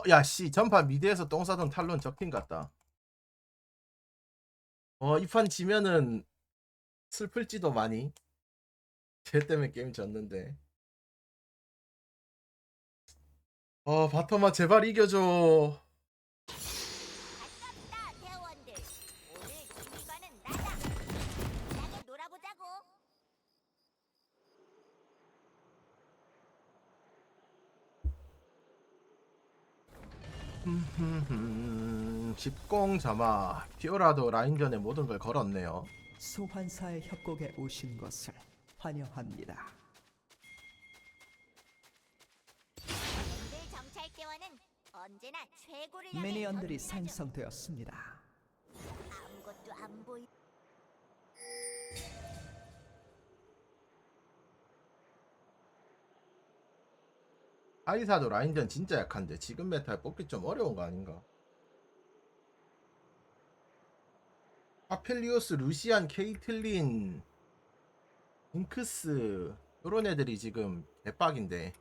어, 야, 씨, 전판 미드에서 똥 싸던 탈론 적팀 같다. 어, 이 판 지면은 슬플지도 많이. 쟤 때문에 게임 졌는데. 어, 바텀아, 제발 이겨줘. 집공 자마, 피오라도 라인전에 모든 걸 걸었네요. 소환사의 협곡에 오신 것을 환영합니다. 정찰대원은 언제나 최고를 향해 미니언들이 전진하죠. 생성되었습니다. 아무것도 안 보이 아이사도 라인전 진짜 약한데 지금 메타에 뽑기 좀 어려운 거 아닌가? 아펠리오스, 루시안, 케이틀린, 잉크스 이런 애들이 지금 대박인데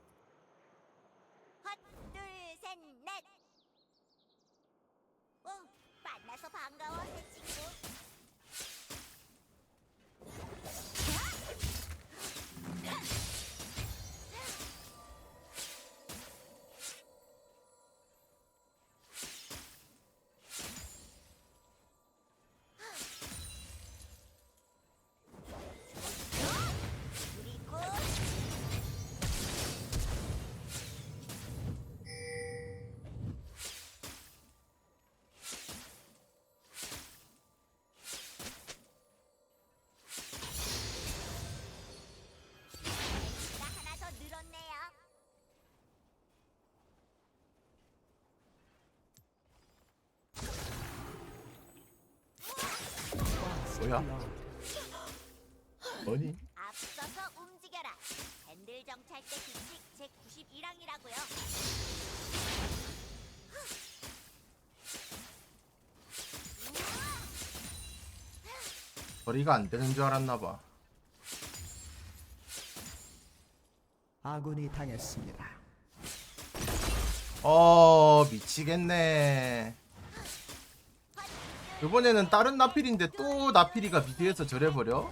뭐야? 뭐니? 앞서서 움직여라. 밴들 정찰 때 규칙 제 91항이라고요. 거리가 안 되는 줄 알았나 봐. 아군이 당했습니다. 어 미치겠네. 이번에는 다른 나필인데 또 나필이가 미드에서 저래버려?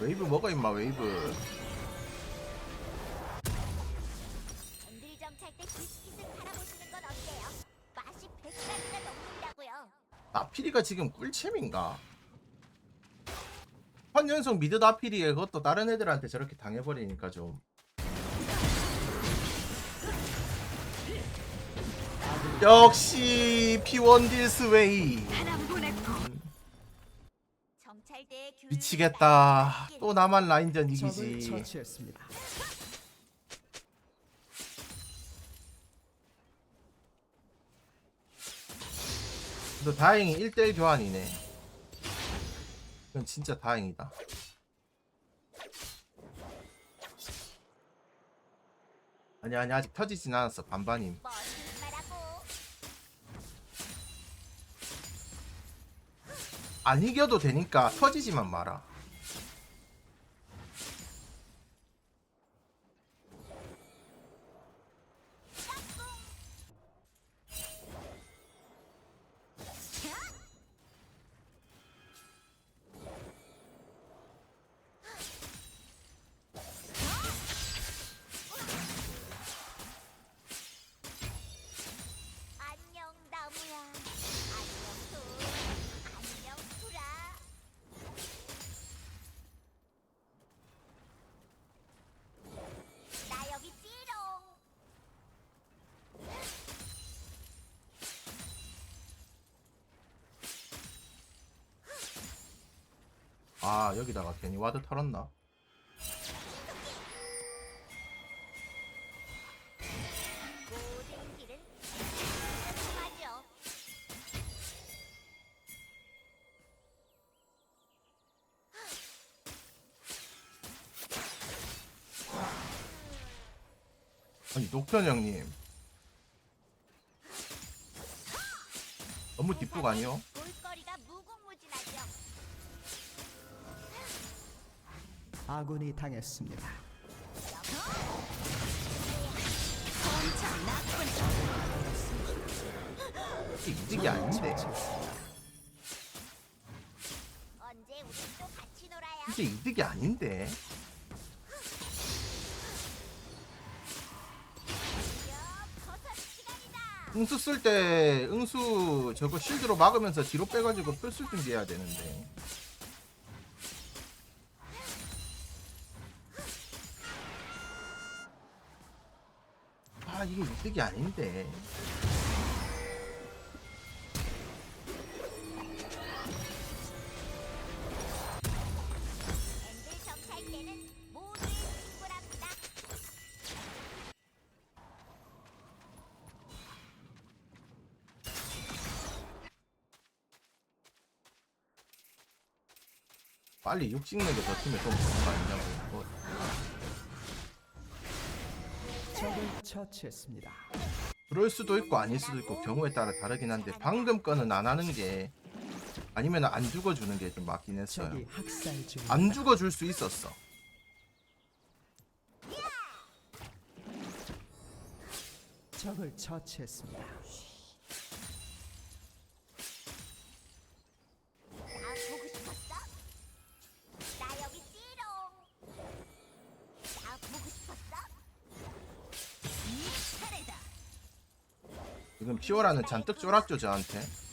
웨이브 먹어 임마 웨이브 밴들 정찰 때 비스킷을 팔아보시는 건 어때요? 맛이 100가지가 넘는다고요. 나필이가 지금 꿀챔인가? 헌연속 미드 나필이에 그것도 다른 애들한테 저렇게 당해버리니까 좀 역시 P1 딜스웨이 미치겠다. 또 나만 라인전 이기지. 처치했습니다. 너 다행히 1대1 교환이네. 이건 진짜 다행이다. 아니 아니 아직 터지진 않았어 반반임 안 이겨도 되니까 터지지만 마라 아 여기다가 괜히 와드 털었나. 아니 녹편 형님 너무 뒷북 아니요? 아군이 당했습니다. 이득이 아닌데. 언제 우리 또 같이 놀아요? 이게 이득이 아닌데. 야, 버섯 시간이다. 응수 쓸 때 응수 저거 실드로 막으면서 뒤로 빼가지고 풀 쓸 준비해야 되는데. 아 이게 이득이 아닌데. 빨리 육 찍는 게 버티면 좀 좋은 거 아니냐고. 적을 처치했습니다. 그럴 수도 있고 아닐 수도 있고 경우에 따라 다르긴 한데 방금 거는 안 하는 게 아니면 안 죽어주는 게 좀 맞긴 했어요. 적이 학살 중입니다. 안 죽어줄 수 있었어. 적을 처치했습니다. 지금 피오라는 잔뜩 쫄았죠 저한테.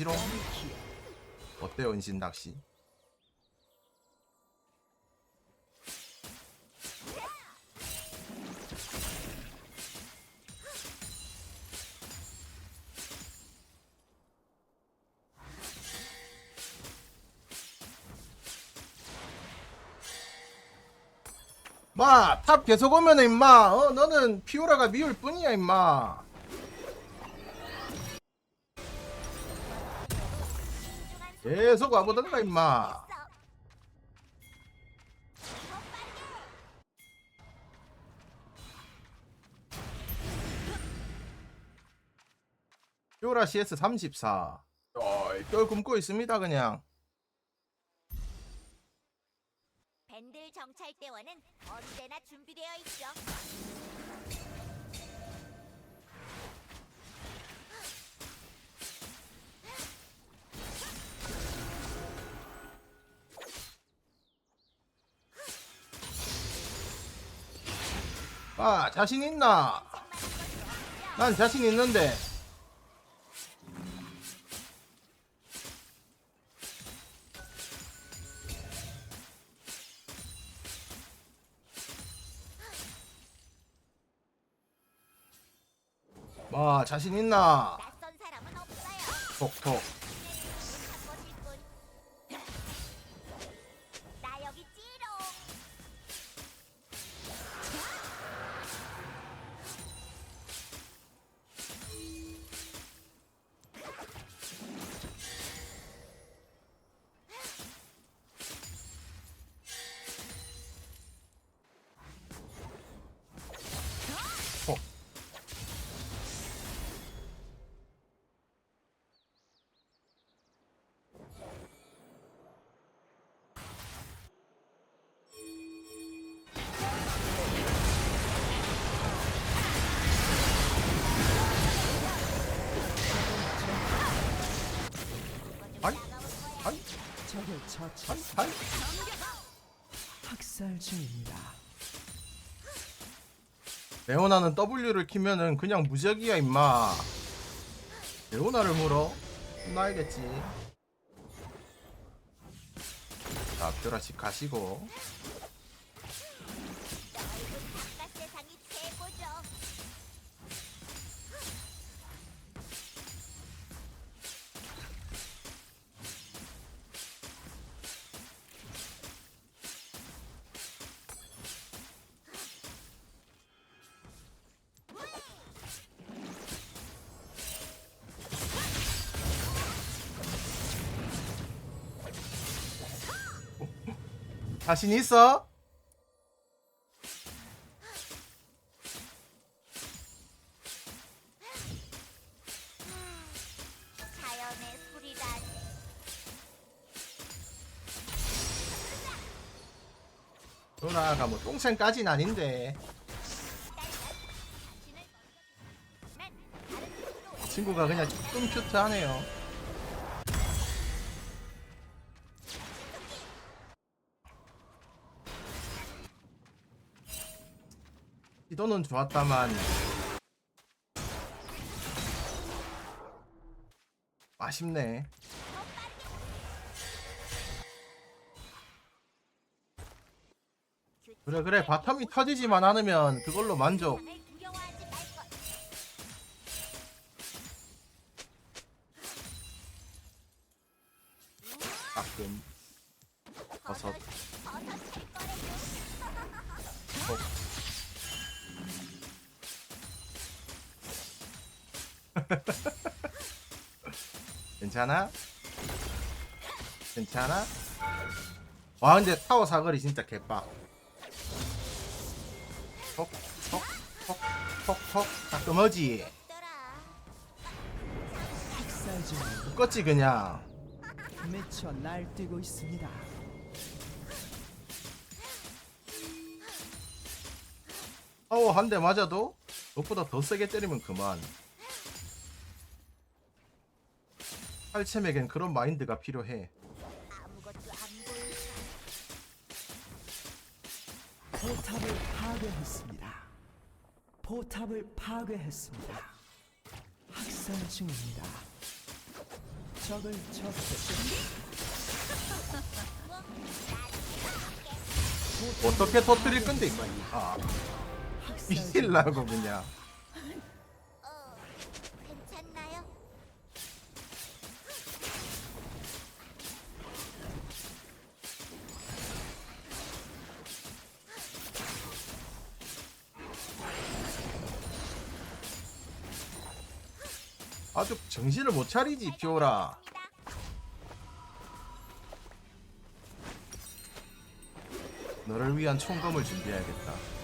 여기지롱. 어때요 은신 낚시? 마, 탑 계속 오면은 임마, 어, 너는 피오라가 미울 뿐이야 임마. 계속 와보던가 임마. 피오라 CS 34. 쩔 굶고 있습니다 그냥. 밴들 정찰대원은 언제나 준비되어 있죠. 아 자신 있나? 난 자신 있는데. 마 자신 있나? 톡톡. 한, 적을 한, 처치 한. 학살 중입니다. 레오나는 W를 키면은 그냥 무적이야 임마. 레오나를 물어? 나야겠지. 자, 벼라씩 가시고. 자신 있어? 자연의 레오나가 뭐 똥생까진 아닌데. 친구가 그냥 조금 큐트하네요 시도는 좋았다만 아쉽네. 그래 그래. 바텀이 터지지만 않으면 그걸로 만족 괜찮아? 괜찮아? 와 근데 타워 사거리 진짜 개빡 톡톡톡톡톡 중 묶었지 그냥 미쳐 날뛰고 있습니다. 타워 한 대 맞아도 그것보다 더 세게 때리면 그만 팔챔에겐 그런 마인드가 필요해. 포탑을 파괴했습니다. 포탑을 파괴했습니다. 학살 중입니다. 적을 처치했습니다. 어떻게 터뜨릴 건데 이거 아 미칠라고 그냥 어, 괜찮나요? 아주 정신을 못 차리지 피오라. 너를 위한 총검을 준비해야겠다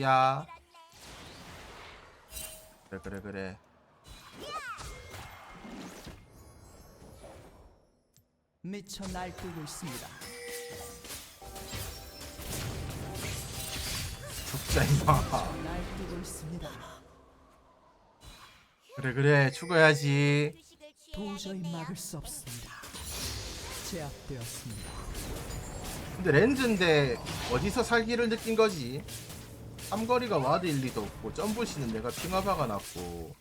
어디야 그래 그래 그래 미쳐 날뛰고 있습니다. 죽자 임마 날뛰고 있습니다. 그래 그래 죽어야지 도저히. 막을 수 없습니다. 제압되었습니다. 근데 렌즈인데 어디서 살기를 느낀 거지 삼거리가 와드 일 리도 없고 점부시는 내가 핑화바가 났고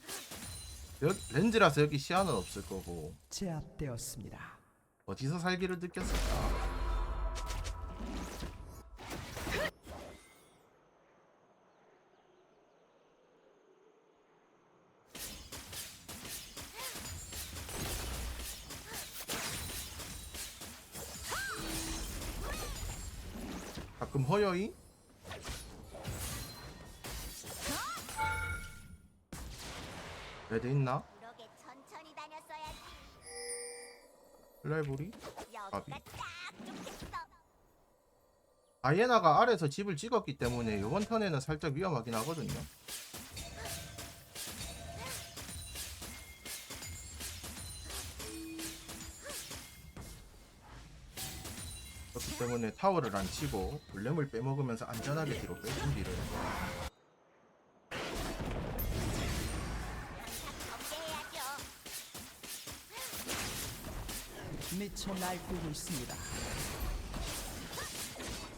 여- 렌즈라서 여기 시야는 없을 거고 제압되었습니다. 어디서 살기를 느꼈을까? 가끔 허여이? 레드 있나? 플라이보리? 여기가 아예나가 아래서 집을 찍었기 때문에 이번 턴에는 살짝 위험하긴 하거든요. 그렇기 때문에 타워를 안 치고 블렘을 빼먹으면서 안전하게 뒤로 뺄 준비를 미쳐 날뛰고 있습니다.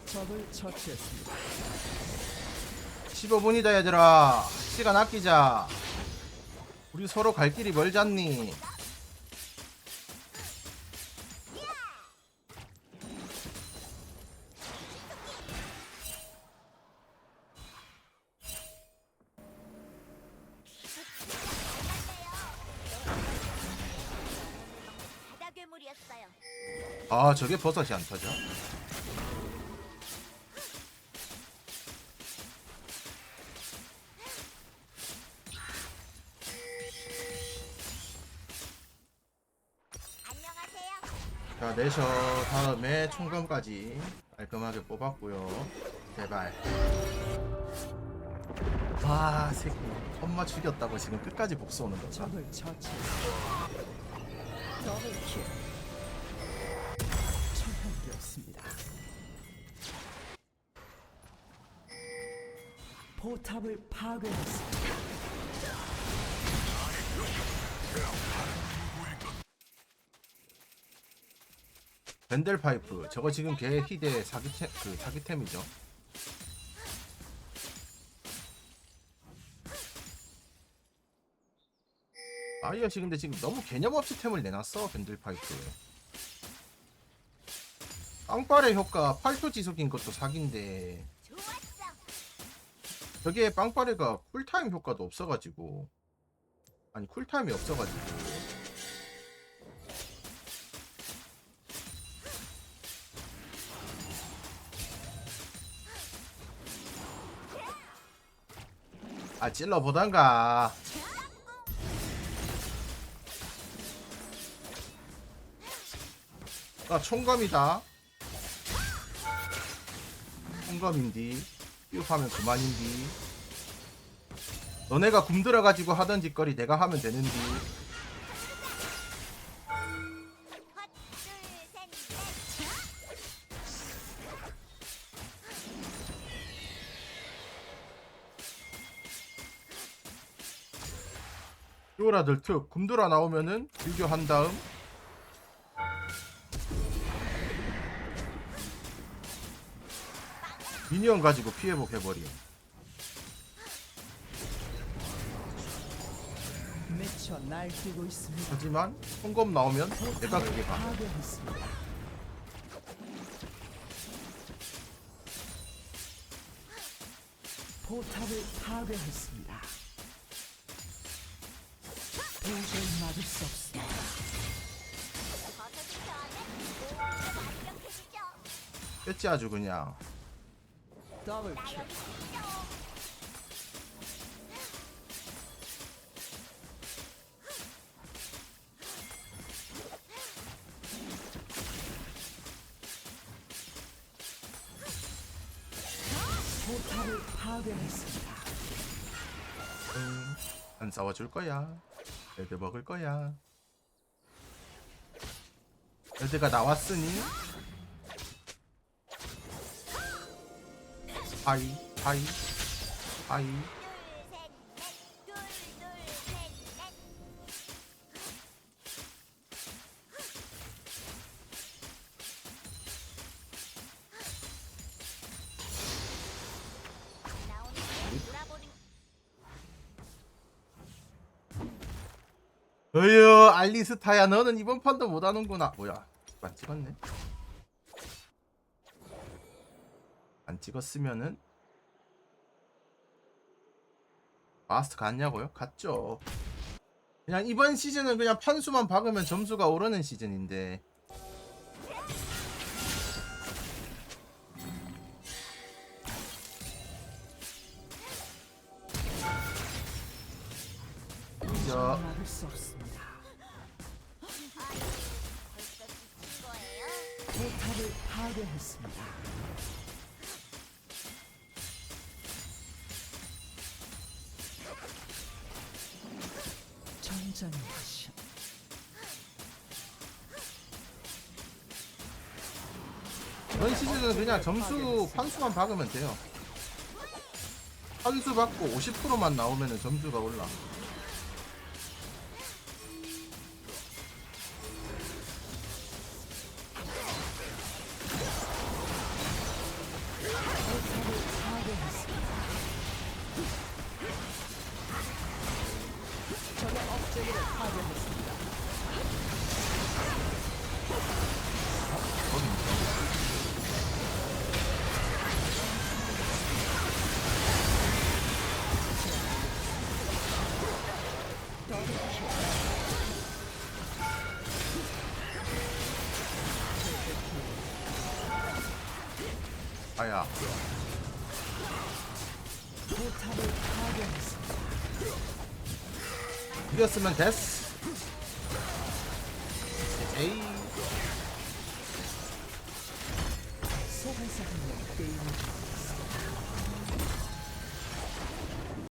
적을 처치했습니다. 15분이다 얘들아 시간 아끼자 우리 서로 갈 길이 멀잖니 아 저게 버섯이 안 터져. 자 내셔 다음에 총검까지 깔끔하게 뽑았고요 제발 와 새끼 엄마 죽였다고 지금 끝까지 복수 오는 거죠 적을 처치했습니다. 더블 킬. 처형되었습니다. 포탑을 파괴했습니다. 밴델 파이프 저거 지금 걔 희대 사기템 그 사기템이죠 아이엇이 근데 지금 너무 개념 없이 템을 내놨어 밴들 파이프 빵빠레 효과 8초 지속인 것도 사기인데. 저게 빵빠레가 쿨타임 효과도 없어가지고. 아니 쿨타임이 없어가지고. 아 찔러보던가. 아 총검이다 총검인디 삐up하면 그만인디 너네가 굶들어가지고 하던 짓거리 내가 하면 되는디. 뾰라들 특 굶돌아 나오면은 비교한 다음 미니언 가지고 피해복 해버림 미쳐 날뛰고 있습니다. 하지만 총검 나오면 내가 그게 가 파괴했습니다. 포탑을 파괴했습니다. 도저히 막을 수 없습니다. 뺐지 아주 그냥 나 더블킬. 여기 있죠. 포탑을 파괴했습니다. 응, 안 싸워줄 거야 애들 먹을 거야 애들가 나왔으니 나오는 게 돌아보는 어휴 알리스타야 너는 이번 판도 못하는구나. 뭐야 안 찍었네 안 찍었으면은 마스터 갔냐고요? 갔죠 그냥 이번 시즌은 그냥 판수만 박으면 점수가 오르는 시즌인데 저? 포탑을 파괴했습니다. 전장이시 이번 시즌은 그냥 점수 판수만 박으면 돼요. 판수 받고 50%만 나오면 점수가 올라. 파괴했습니다. 이겼으면 됐어.